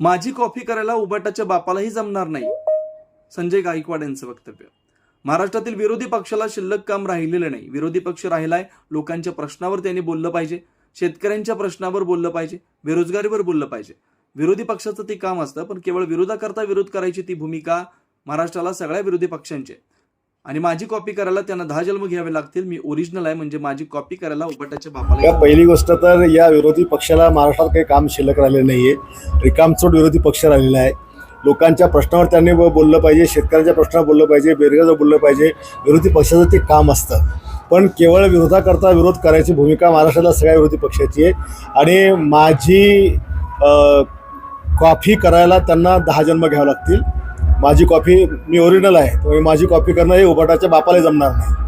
माझी कॉफी करायला उबाटाच्या बापालाही जमणार नाही. संजय गायकवाड यांचं वक्तव्य. महाराष्ट्रातील विरोधी पक्षाला शिल्लक काम राहिलेलं नाही. विरोधी पक्ष राहिलाय लोकांच्या प्रश्नावर त्यांनी बोललं पाहिजे शेतकऱ्यांच्या प्रश्नावर बोललं पाहिजे बेरोजगारीवर बोललं पाहिजे. विरोधी पक्षाचं ते काम असतं पण केवळ विरोधाकरता विरोध करायची ती भूमिका महाराष्ट्राला सगळ्या विरोधी पक्षांची आहे. आणि माझी कॉपी करायला त्यांना दहा जन्म घ्यावे लागतील. मी ओरिजिनल आहे म्हणजे माझी कॉपी करायला उबाटाच्या बापाला पहिली गोष्ट तर या विरोधी पक्षाला महाराष्ट्रात काही काम शिल्लक राहिलेलं नाही आहे रिकामचोट विरोधी पक्ष राहिलेला आहे. लोकांच्या प्रश्नावर त्यांनी बोललं पाहिजे शेतकऱ्यांच्या प्रश्नावर बोललं पाहिजे बेरोजगार बोललं पाहिजे. विरोधी पक्षाचं ते काम असतं. पण केवळ विरोधाकरता विरोध करायची भूमिका महाराष्ट्रातल्या सगळ्या विरोधी पक्षाची आहे. आणि माझी कॉफी करायला त्यांना दहा जन्म घ्यावे लागतील. माझी कॉफी मी ओरिजिनल आहे त्यामुळे माझी कॉफी करणं हे उबाटाच्या बापाला जमणार नाही.